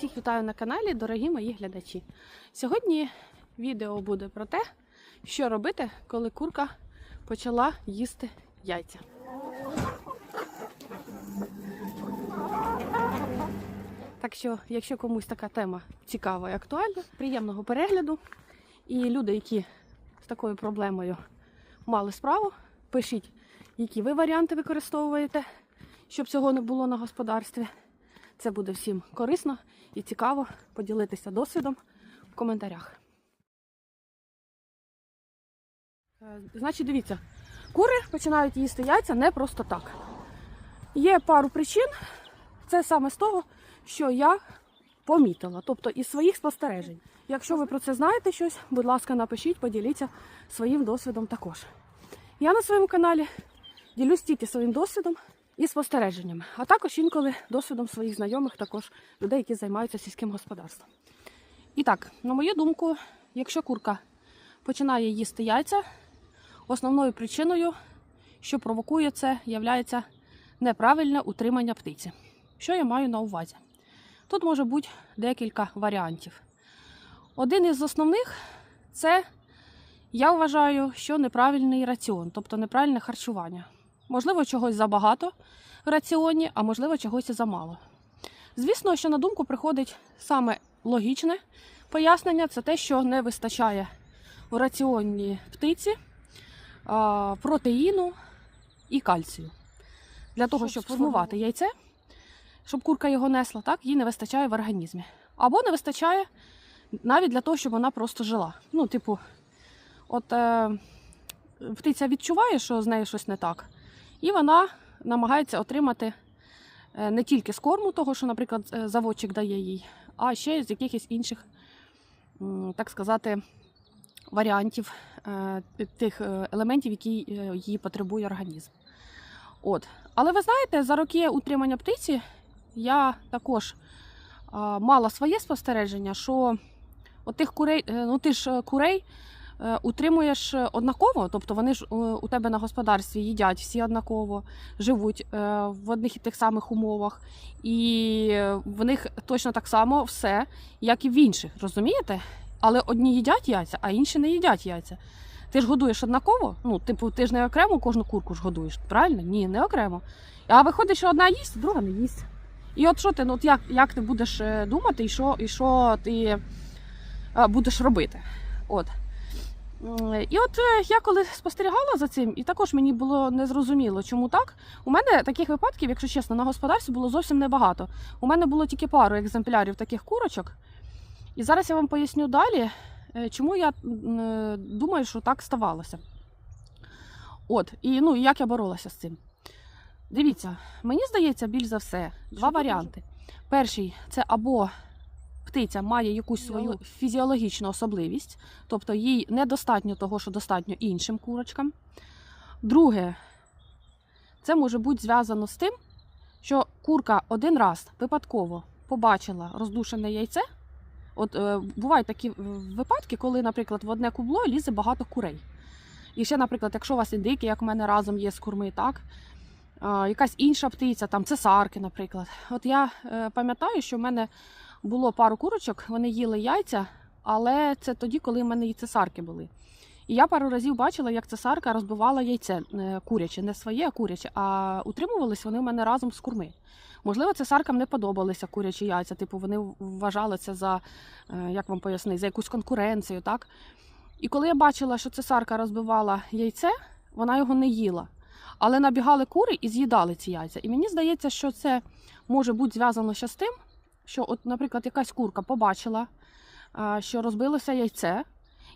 Всіх вітаю на каналі, дорогі мої глядачі. Сьогодні відео буде про те, що робити, коли курка почала їсти яйця. Так що, якщо комусь така тема цікава і актуальна, приємного перегляду. І люди, які з такою проблемою мали справу, пишіть, які ви варіанти використовуєте, щоб цього не було на господарстві. Це буде всім корисно і цікаво поділитися досвідом в коментарях. Е, Значить, дивіться, кури починають їсти яйця не просто так. Є пару причин. Це саме з того, що я помітила, тобто із своїх спостережень. Якщо ви про це знаєте щось, будь ласка, напишіть, поділіться своїм досвідом також. Я на своєму каналі ділюсь тільки своїм досвідом і спостереженнями, а також інколи досвідом своїх знайомих, також людей, які займаються сільським господарством. І так, на мою думку, якщо курка починає їсти яйця, основною причиною, що провокує це, є неправильне утримання птиці. Що я маю на увазі? Тут може бути декілька варіантів. Один із основних це, я вважаю, що неправильний раціон, тобто неправильне харчування. Можливо, чогось забагато в раціоні, а можливо, чогось і замало. Звісно, що на думку приходить саме логічне пояснення це те, що не вистачає в раціоні птиці протеїну і кальцію. Для того, щоб сформувати яйце, щоб курка його несла, так, їй не вистачає в організмі. Або не вистачає навіть для того, щоб вона просто жила. Ну, типу, от е, птиця відчуває, що з нею щось не так, і вона намагається отримати е, не тільки з корму, того, що, наприклад, е, заводчик дає їй, а ще з якихось інших, так сказати, варіантів е, тих елементів, які її потребує організм. От. Але ви знаєте, за роки утримання птиці я також мала своє спостереження, що от тих курей, ну ти ж курей утримуєш е, однаково, тобто вони ж е, у тебе на господарстві їдять всі однаково, живуть е, в одних і тих самих умовах, і в них точно так само все, як і в інших, розумієте? Але одні їдять яйця, а інші не їдять яйця. Ти ж годуєш однаково? Ну, типу, ти ж не окремо кожну курку ж годуєш, правильно? Ні, не окремо. А виходить, що одна їсть, друга не їсть. І от що ти, ну от як, як ти будеш е, думати, і що, і що ти е, будеш робити? От. І от е, я коли спостерігала за цим, і також мені було незрозуміло, чому так. У мене таких випадків, якщо чесно, на господарстві було зовсім небагато. У мене було тільки пару екземплярів таких курочок. І зараз я вам поясню далі, е, чому я е, думаю, що так ставалося. От, і ну, як я боролася з цим. Дивіться, мені здається, більш за все, два варіанти. Перший це або птиця має якусь свою фізіологічну особливість, тобто їй недостатньо того, що достатньо іншим курочкам. Друге, це може бути зв'язано з тим, що курка один раз випадково побачила роздушене яйце. От е, бувають такі е, випадки, коли, наприклад, в одне кубло лізе багато курей. І ще, наприклад, якщо у вас індики, як у мене разом є з курми, так, а, якась інша птиця, там цесарки, наприклад. От я е, пам'ятаю, що в мене було пару курочок, вони їли яйця, але це тоді, коли в мене і цесарки були. І я пару разів бачила, як цесарка розбивала яйце е, куряче, не своє, а куряче, а утримувались вони в мене разом з курми. Можливо, цесаркам не подобалися курячі яйця, типу вони вважали це за, е, як вам пояснити, за якусь конкуренцію, так? І коли я бачила, що цесарка розбивала яйце, вона його не їла. Але набігали кури і з'їдали ці яйця. І мені здається, що це може бути зв'язано ще з тим, що, от, наприклад, якась курка побачила, що розбилося яйце,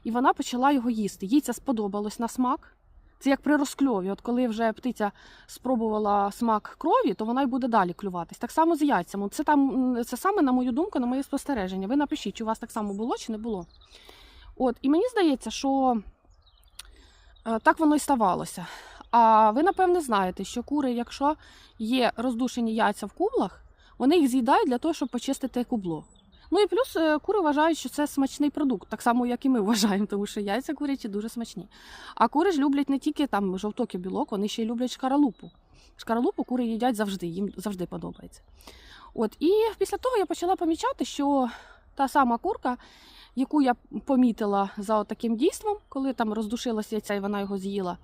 і вона почала його їсти. Їй це сподобалось на смак. Це як при розкльові. От коли вже птиця спробувала смак крові, то вона й буде далі клюватись. Так само з яйцями. Це там це саме на мою думку, на моє спостереження. Ви напишіть, чи у вас так само було чи не було. От, і мені здається, що е, так воно і ставалося. А ви, напевне, знаєте, що кури, якщо є роздушені яйця в кублах, вони їх з'їдають для того, щоб почистити кубло. Ну і плюс е, кури вважають, що це смачний продукт, так само, як і ми вважаємо, тому що яйця курячі дуже смачні. А кури ж люблять не тільки там жовток і білок, вони ще й люблять шкаралупу. Шкаралупу кури їдять завжди, їм завжди подобається. От, і після того я почала помічати, що та сама курка, яку я помітила за таким дійством, коли там роздушилося яйця і вона його з'їла,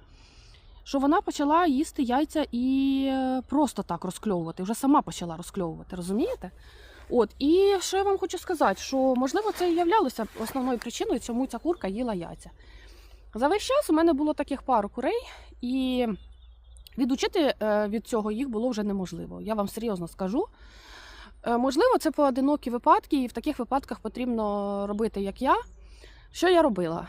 що вона почала їсти яйця і е, просто так розкльовувати, вже сама почала розкльовувати, розумієте? От, і що я вам хочу сказати, що можливо це і являлося основною причиною, чому ця курка їла яйця. За весь час у мене було таких пару курей, і відучити е, від цього їх було вже неможливо. Я вам серйозно скажу. Е, Можливо, це поодинокі випадки, і в таких випадках потрібно робити, як я. Що я робила?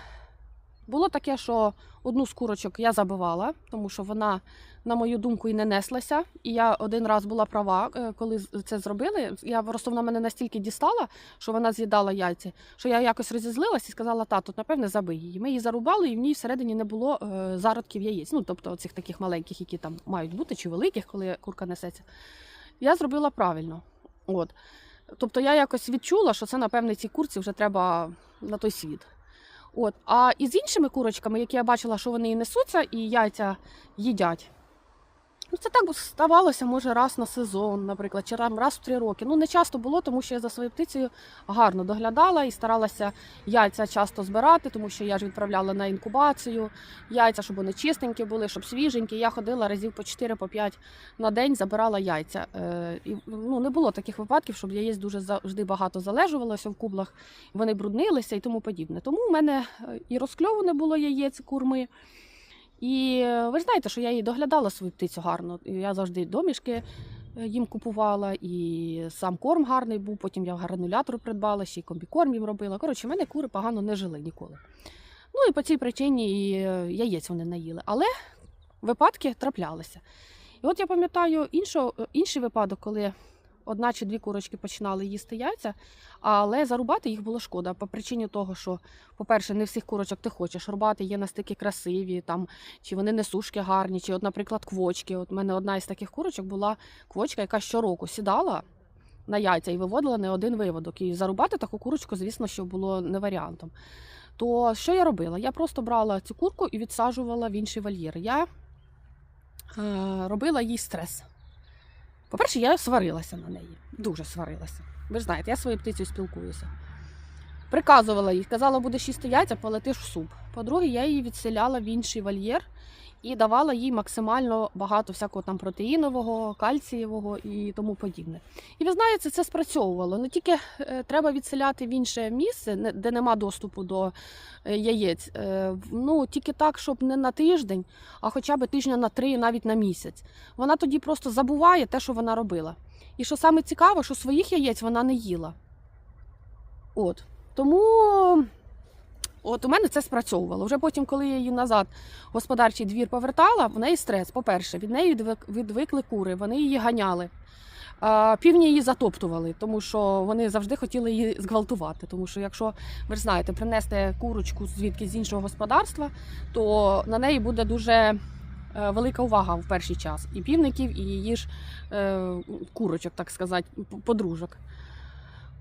Було таке, що одну з курочок я забивала, тому що вона, на мою думку, і не неслася. І я один раз була права, е, коли це зробили. Я просто вона мене настільки дістала, що вона з'їдала яйця, що я якось розізлилась і сказала, тату, напевне, забий її. Ми її зарубали, і в ній всередині не було е, зародків яєць. Ну, тобто цих таких маленьких, які там мають бути, чи великих, коли курка несеться. Я зробила правильно. От. Тобто я якось відчула, що це, напевне, цій курці вже треба на той світ. От. А із іншими курочками, які я бачила, що вони і несуться, і яйця їдять. Ну, це так ставалося, може, раз на сезон, наприклад, чи раз в три роки. Ну, не часто було, тому що я за своєю птицею гарно доглядала і старалася яйця часто збирати, тому що я ж відправляла на інкубацію, яйця, щоб вони чистенькі були, щоб свіженькі. Я ходила разів по 4-5 на день, забирала яйця. Е, і, ну, не було таких випадків, щоб яєць дуже завжди багато залежувалося в кублах, вони бруднилися і тому подібне. Тому в мене е, і розкльову не було яєць, курми. І е, ви ж знаєте, що я її доглядала свою птицю гарно. Я завжди домішки е, їм купувала, і сам корм гарний був. Потім я гранулятор придбала, ще й комбікорм їм робила. Коротше, в мене кури погано не жили ніколи. Ну і по цій причині і е, яєць вони не їли. Але випадки траплялися. І от я пам'ятаю інший випадок, коли одна чи дві курочки починали їсти яйця, але зарубати їх було шкода. По причині того, що, по-перше, не всіх курочок ти хочеш рубати, є настільки красиві, там, чи вони несушки гарні, чи, от, наприклад, квочки. От у мене одна із таких курочок була квочка, яка щороку сідала на яйця і виводила не один виводок. І зарубати таку курочку, звісно, що було не варіантом. То що я робила? Я просто брала цю курку і відсаджувала в інший вольєр. Я е, робила їй стрес. По-перше, я сварилася на неї, дуже сварилася. Ви ж знаєте, я своєю птицею спілкуюся. Приказувала їй, казала, будеш їсти яйця, полетиш в суп. По-друге, я її відселяла в інший вольєр і давала їй максимально багато всякого там протеїнового, кальцієвого і тому подібне. І ви знаєте, це спрацьовувало. Не тільки е, треба відселяти в інше місце, де нема доступу до е, яєць. Е, ну тільки так, щоб не на тиждень, а хоча б тижня на три, навіть на місяць. Вона тоді просто забуває те, що вона робила. І що саме цікаво, що своїх яєць вона не їла. От. Тому от у мене це спрацьовувало. Вже потім, коли я її назад в господарчий двір повертала, в неї стрес. По-перше, від неї відвик- відвикли кури, вони її ганяли. Півні її затоптували, тому що вони завжди хотіли її зґвалтувати. Тому що, якщо ви знаєте, принести курочку звідки з іншого господарства, то на неї буде дуже е, велика увага в перший час і півників, і її ж е, курочок, так сказати, подружок.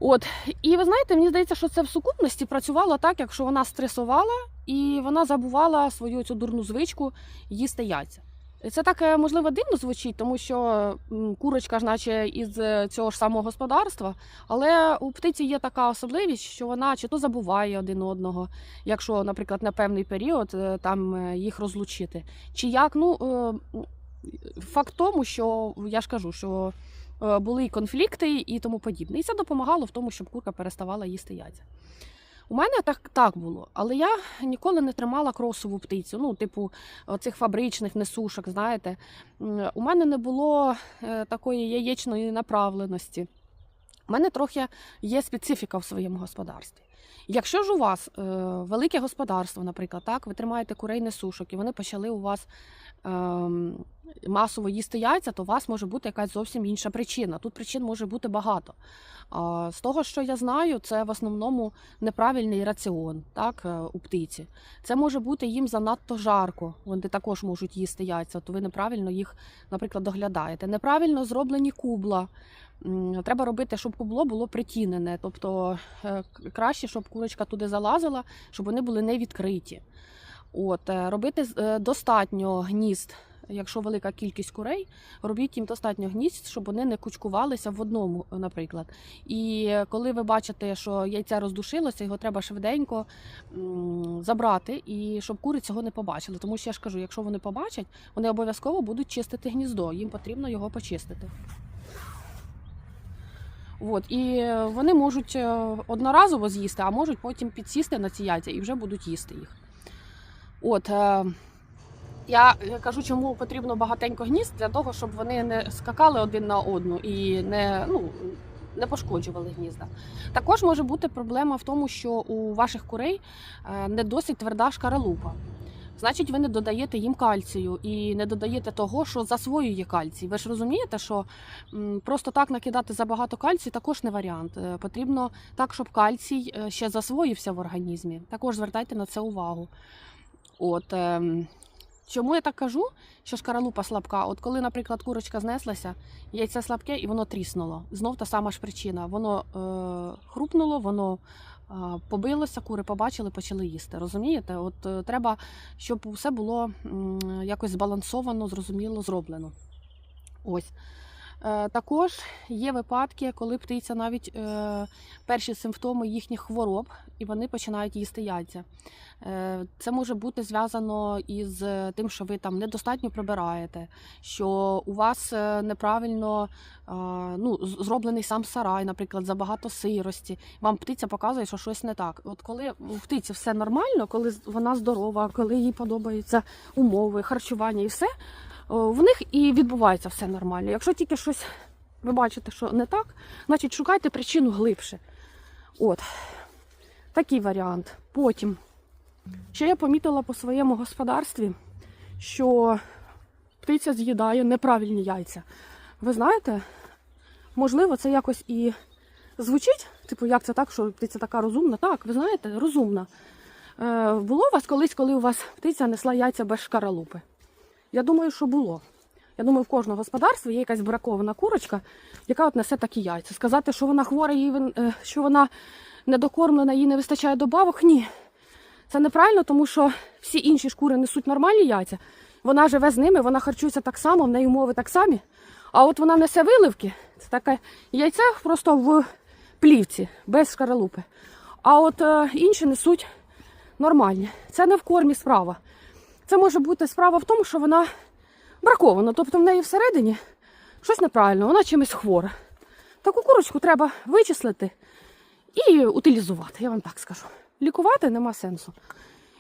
От, і ви знаєте, мені здається, що це в сукупності працювало так, якщо вона стресувала і вона забувала свою цю дурну звичку їсти яйця. Це так е, можливо дивно звучить, тому що курочка ж, наче із е, цього ж самого господарства, але у птиці є така особливість, що вона чи то забуває один одного, якщо, наприклад, на певний період е, там їх розлучити. Чи як, ну факт тому, що я ж кажу, що були і конфлікти і тому подібне. І це допомагало в тому, щоб курка переставала їсти яйця. У мене так, так було, але я ніколи не тримала кросову птицю, ну, типу цих фабричних несушок, знаєте. У мене не було е, такої яєчної направленості. У мене трохи є специфіка в своєму господарстві. Якщо ж у вас е, велике господарство, наприклад, так, ви тримаєте курей несушок, і вони почали у вас ем, масово їсти яйця, то у вас може бути якась зовсім інша причина. Тут причин може бути багато. А, з того, що я знаю, це в основному неправильний раціон так, е, у птиці. Це може бути їм занадто жарко. Вони також можуть їсти яйця, то ви неправильно їх, наприклад, доглядаєте. Неправильно зроблені кубла. Треба робити, щоб кубло було притінене, тобто е, краще, щоб курочка туди залазила, щоб вони були не відкриті. От, е, робити е, достатньо гнізд якщо велика кількість курей, робіть їм достатньо гнізд, щоб вони не кучкувалися в одному, наприклад. І коли ви бачите, що яйце роздушилося, його треба швиденько забрати, і щоб кури цього не побачили. Тому що я ж кажу, якщо вони побачать, вони обов'язково будуть чистити гніздо. Їм потрібно його почистити. От, і вони можуть е, одноразово з'їсти, а можуть потім підсісти на ці яйця і вже будуть їсти їх. От, е, я кажу, чому потрібно багатенько гнізд для того, щоб вони не скакали один на одну і не, ну, не пошкоджували гнізда. Також може бути проблема в тому, що у ваших курей е, не досить тверда шкаралупа. Значить, ви не додаєте їм кальцію і не додаєте того, що засвоює кальцій. Ви ж розумієте, що просто так накидати забагато кальцію також не варіант. Е, Потрібно так, щоб кальцій е, ще засвоївся в організмі. Також звертайте на це увагу. От ем, чому я так кажу, що шкаралупа слабка? От коли, наприклад, курочка знеслася, яйце слабке і воно тріснуло. Знов та сама ж причина. Воно е, хрупнуло, воно побилося, кури побачили, почали їсти. Розумієте? От е, треба, щоб все було якось збалансовано, зрозуміло, зроблено. Ось. Е, Також є випадки, коли птиця навіть е, перші симптоми їхніх хвороб, і вони починають їсти яйця. Е, Це може бути зв'язано із тим, що ви там недостатньо прибираєте, що у вас неправильно ну, зроблений сам сарай, наприклад, забагато сирості. Вам птиця показує, що щось не так. От коли у птиці все нормально, коли вона здорова, коли їй подобаються умови, харчування і все, в них і відбувається все нормально. Якщо тільки щось ви бачите, що не так, значить шукайте причину глибше. От такий варіант. Потім, що я помітила по своєму господарстві, що птиця з'їдає неправильні яйця. Ви знаєте, можливо, це якось і звучить, типу, як це так, що птиця така розумна? Так, ви знаєте, розумна. Е, було у вас колись, коли у вас птиця несла яйця без шкаралупи? Я думаю, що було. Я думаю, в кожного господарства є якась бракована курочка, яка от несе такі яйця. Сказати, що вона хвора, е, що вона недокормлена, їй не вистачає добавок, ні. Це неправильно, тому що всі інші шкури несуть нормальні яйця. Вона живе з ними, вона харчується так само, в неї умови так самі. А от вона несе виливки, це таке яйце просто в плівці, без шкаралупи. А от е, інші несуть нормальні. Це не в кормі справа. Це може бути справа в тому, що вона бракована, тобто в неї всередині щось неправильно, вона чимось хвора. Таку курочку треба вичислити і утилізувати, я вам так скажу. Лікувати нема сенсу.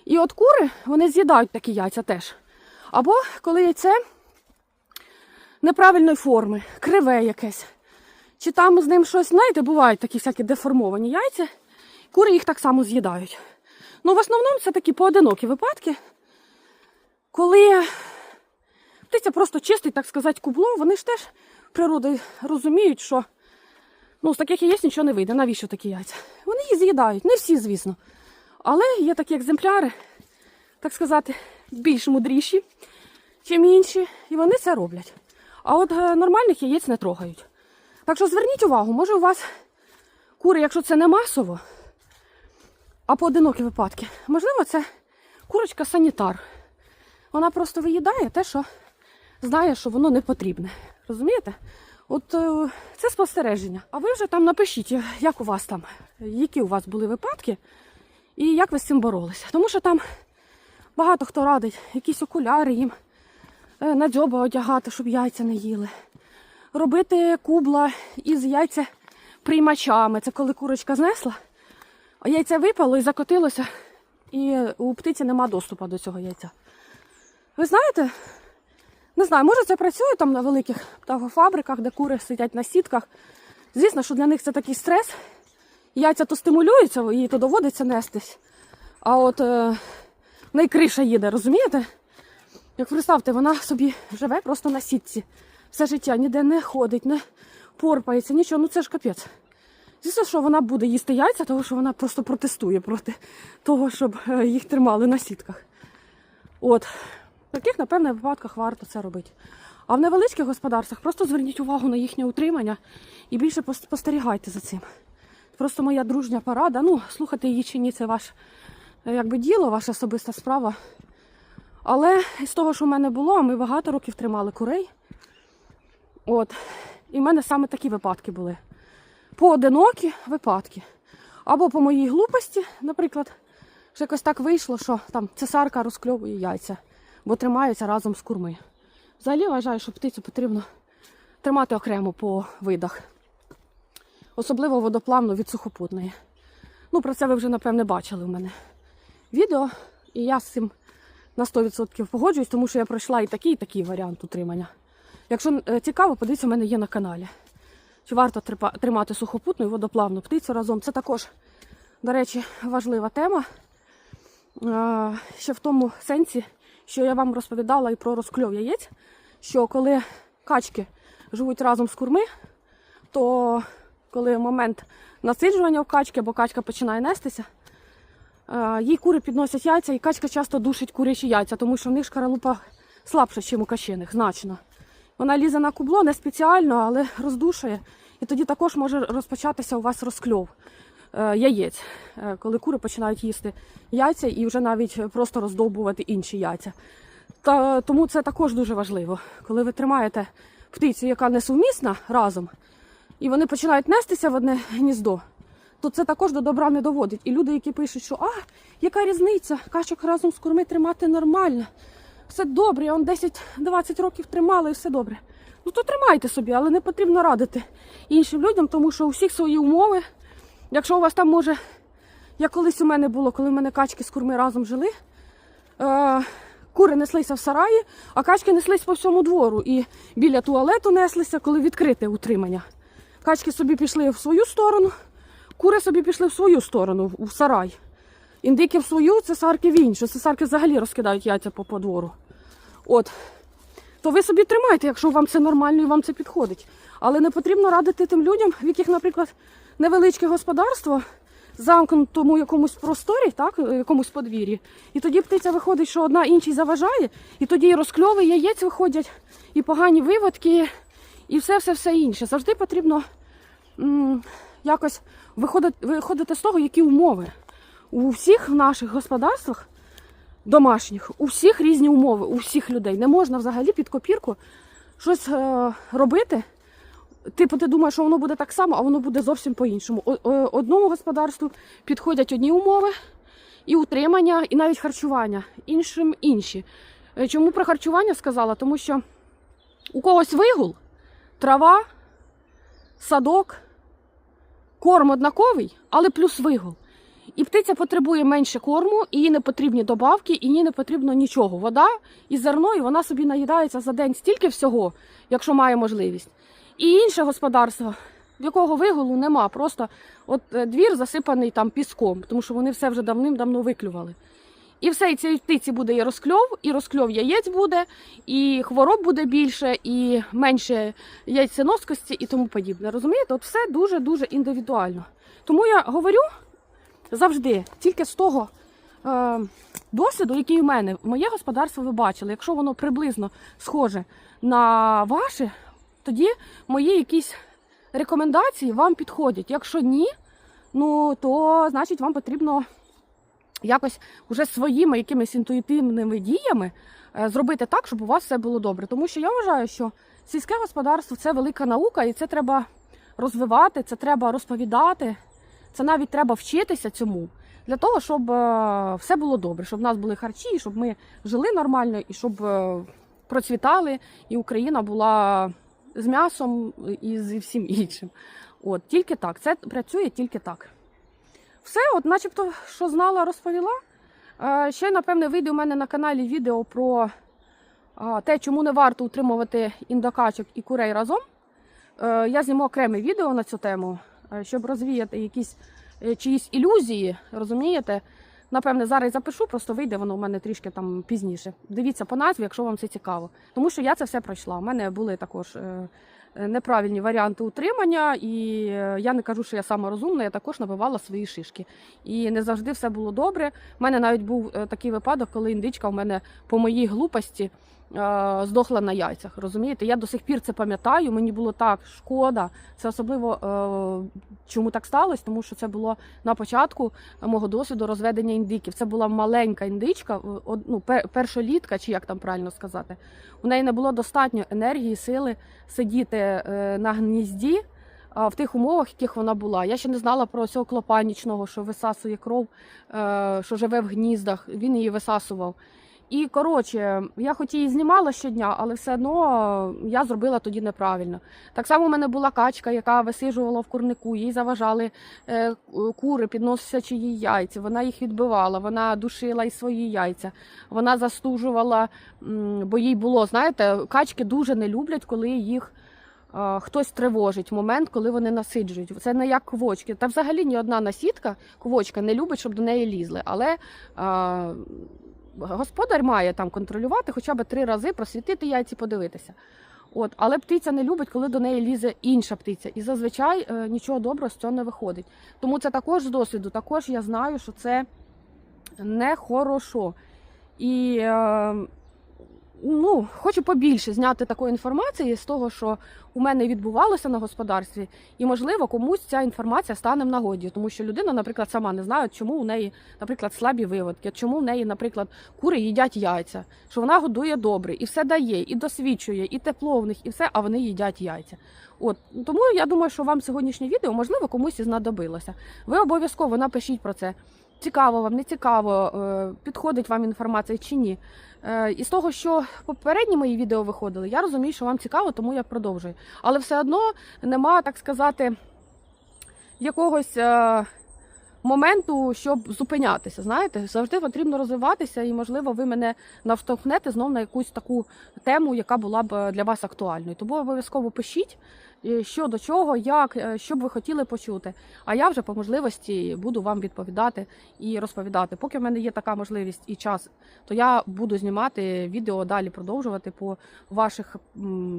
І от кури вони з'їдають такі яйця теж. Або коли яйце неправильної форми, криве якесь. Чи там з ним щось, знаєте, бувають такі всякі деформовані яйця, кури їх так само з'їдають. Ну, в основному це такі поодинокі випадки, коли птиця просто чистить, так сказати, кубло, вони ж теж природи розуміють, що ну, з таких яєць нічого не вийде. Навіщо такі яйця? Вони їх з'їдають, не всі, звісно. Але є такі екземпляри, так сказати, більш мудріші, чим інші, і вони це роблять. А от е, нормальних яєць не трогають. Так що зверніть увагу, може у вас кури, якщо це не масово, а поодинокі випадки, можливо, це курочка санітар. Вона просто виїдає те, що знає, що воно не потрібне. Розумієте? От е, це спостереження. А ви вже там напишіть, як у вас там, які у вас були випадки і як ви з цим боролися. Тому що там багато хто радить якісь окуляри їм е, на дзьоба одягати, щоб яйця не їли. Робити кубла із яйця приймачами. Це коли курочка знесла, а яйце випало і закотилося, і у птиці нема доступу до цього яйця. Ви знаєте, не знаю, може це працює там на великих птахофабриках, де кури сидять на сітках. Звісно, що для них це такий стрес. Яйця то стимулюються, їй то доводиться нестись. А от е, в неї криша їде, розумієте? Як представте, вона собі живе просто на сітці. Все життя ніде не ходить, не порпається, нічого, ну це ж капець. Звісно, що вона буде їсти яйця, тому що вона просто протестує проти того, щоб е, їх тримали на сітках. От. В таких, напевно, випадках варто це робити. А в невеличких господарствах просто зверніть увагу на їхнє утримання і більше пос- спостерігайте за цим. Просто моя дружня порада. Ну, слухати її чи ні, це ваше якби діло, ваша особиста справа. Але з того, що в мене було, ми багато років тримали курей. От. І в мене саме такі випадки були. Поодинокі випадки. Або по моїй глупості, наприклад, що якось так вийшло, що там цесарка розкльовує яйця, бо тримаються разом з курми. Взагалі вважаю, що птицю потрібно тримати окремо по видах. Особливо водоплавну від сухопутної. Ну, про це ви вже, напевне, бачили в мене відео, і я з цим на 100% погоджуюсь, тому що я пройшла і такий, і такий варіант утримання. Якщо е, цікаво, подивіться, в мене є на каналі. Чи варто тримати сухопутну і водоплавну птицю разом? Це також, до речі, важлива тема. Е, Ще в тому сенсі, що я вам розповідала і про розкльов яєць, що коли качки живуть разом з курми, то коли момент насиджування в качки, бо качка починає нестися, е, їй кури підносять яйця, і качка часто душить курячі яйця, тому що в них шкаралупа слабша, ніж у качиних, значно. Вона лізе на кубло не спеціально, але роздушує. І тоді також може розпочатися у вас розкльов яєць, е, коли кури починають їсти яйця і вже навіть просто роздовбувати інші яйця. Та, тому це також дуже важливо. Коли ви тримаєте птицю, яка несумісна разом, і вони починають нестися в одне гніздо, то це також до добра не доводить. І люди, які пишуть, що а, яка різниця, качок разом з курми тримати нормально, все добре, я он 10-20 років тримала і все добре. Ну то тримайте собі, але не потрібно радити іншим людям, тому що у всіх свої умови. Якщо у вас там може, як колись у мене було, коли в мене качки з курми разом жили, е, кури неслися в сараї, а качки неслись по всьому двору. І біля туалету неслися, коли відкрите утримання. Качки собі пішли в свою сторону, кури собі пішли в свою сторону, в сарай. Індики в свою, цесарки в іншу. Цесарки взагалі розкидають яйця по подвору. От. То ви собі тримайте, якщо вам це нормально і вам це підходить. Але не потрібно радити тим людям, в яких, наприклад, невеличке господарство, замкнутому якомусь просторі, так, е, якомусь подвір'ї. І тоді птиця виходить, що одна іншій заважає, і тоді розкльови яєць виходять, і погані виводки, і все-все-все інше. Завжди потрібно якось виходити, виходити з того, які умови. У всіх наших господарствах домашніх, у всіх різні умови, у всіх людей. Не можна взагалі під копірку щось е, робити. Типу, ти думаєш, що воно буде так само, а воно буде зовсім по-іншому. О- Одному господарству підходять одні умови, і утримання, і навіть харчування, іншим інші. Е, Чому про харчування сказала? Тому що у когось вигул, трава, садок, корм однаковий, але плюс вигул. І птиця потребує менше корму, їй не потрібні добавки, і їй не потрібно нічого. Вода і зерно, і вона собі наїдається за день стільки всього, якщо має можливість. І інше господарство, в якого вигулу нема, просто от е, двір засипаний там піском, тому що вони все вже давним-давно виклювали. І все, і цій птиці буде і розкльов, і розкльов яєць буде, і хвороб буде більше, і менше яйценоскості і тому подібне. Розумієте, от все дуже-дуже індивідуально. Тому я говорю завжди тільки з того е, досвіду, який у мене. Моє господарство ви бачили. Якщо воно приблизно схоже на ваше, тоді мої якісь рекомендації вам підходять. Якщо ні, ну то значить вам потрібно якось уже своїми якимись інтуїтивними діями е, зробити так, щоб у вас все було добре. Тому що я вважаю, що сільське господарство це велика наука, і це треба розвивати, це треба розповідати. Це навіть треба вчитися цьому для того, щоб е, все було добре, щоб в нас були харчі, щоб ми жили нормально і щоб е, процвітали, і Україна була з м'ясом і з всім іншим. От тільки так, це працює тільки так. Все, от, начебто, що знала, розповіла. Е, Ще, напевне, вийде у мене на каналі відео про а, те, чому не варто утримувати індокачок і курей разом. Е, Я зніму окреме відео на цю тему, е, щоб розвіяти якісь е, чиїсь ілюзії, розумієте? Напевне, зараз запишу, просто вийде воно у мене трішки там пізніше. Дивіться по назві, якщо вам це цікаво. Тому що я це все пройшла. У мене були також е, е, неправильні варіанти утримання, і е, я не кажу, що я сама розумна, я також набивала свої шишки. І не завжди все було добре. У мене навіть був такий випадок, коли індичка у мене по моїй глупості здохла на яйцях. Розумієте? Я до сих пір це пам'ятаю. Мені було так шкода. Це особливо е, чому так сталося, тому що це було на початку мого досвіду розведення індиків. Це була маленька індичка, е, ну, першолітка, чи як там правильно сказати. У неї не було достатньо енергії, сили сидіти е, на гнізді. В тих умовах, в яких вона була, я ще не знала про цього клопа нічного, що висасує кров, е, що живе в гніздах. Він її висасував. І коротше, я хоч її знімала щодня, але все одно я зробила тоді неправильно. Так само у мене була качка, яка висижувала в курнику, їй заважали е, кури, підносячи їй яйця. Вона їх відбивала, вона душила і свої яйця. Вона застужувала, бо їй було, знаєте, качки дуже не люблять, коли їх. е, Хтось тривожить момент, коли вони насиджують. Це не як квочки. Та взагалі ні одна насідка, квочка не любить, щоб до неї лізли. Але е, господар має там контролювати хоча б три рази, просвітити яйці, подивитися. От, але птиця не любить, коли до неї лізе інша птиця. І зазвичай е, нічого доброго з цього не виходить. Тому це також з досвіду. Також я знаю, що це нехорошо. І е, ну, хочу побільше зняти такої інформації з того, що у мене відбувалося на господарстві, і можливо комусь ця інформація стане в нагоді, тому що людина, наприклад, сама не знає, чому у неї, наприклад, слабі виводки, чому в неї, наприклад, кури їдять яйця, що вона годує добре, і все дає, і досвідчує, і тепло в них, і все, а вони їдять яйця. От тому я думаю, що вам сьогоднішнє відео можливо комусь і знадобилося. Ви обов'язково напишіть про це. Цікаво вам, не цікаво, е, підходить вам інформація чи ні. Е, І з того, що попередні мої відео виходили, я розумію, що вам цікаво, тому я продовжую. Але все одно нема, так сказати, якогось е, моменту, щоб зупинятися. Знаєте, завжди потрібно розвиватися, і, можливо, ви мене навштовхнете знов на якусь таку тему, яка була б для вас актуальною. Тому обов'язково пишіть, що до чого, як, е, що б ви хотіли почути. А я вже по можливості буду вам відповідати і розповідати. Поки в мене є така можливість і час, то я буду знімати відео далі, продовжувати по ваших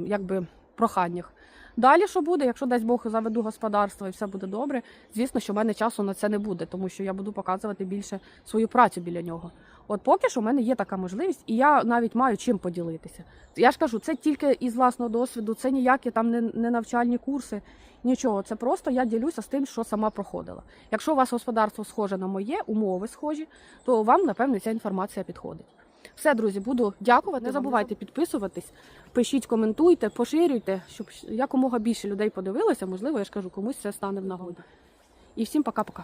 якби проханнях. Далі що буде, якщо дасть Бог заведу господарство і все буде добре, звісно, що в мене часу на це не буде, тому що я буду показувати більше свою працю біля нього. От поки що в мене є така можливість, і я навіть маю чим поділитися. Я ж кажу, це тільки із власного досвіду, це ніякі там не, не навчальні курси, нічого. Це просто я ділюся з тим, що сама проходила. Якщо у вас господарство схоже на моє, умови схожі, то вам, напевно, ця інформація підходить. Все, друзі, буду дякувати. Не забувайте підписуватись, пишіть, коментуйте, поширюйте, щоб якомога більше людей подивилося. Можливо, я ж кажу, комусь це стане в нагоді. І всім пока-пока.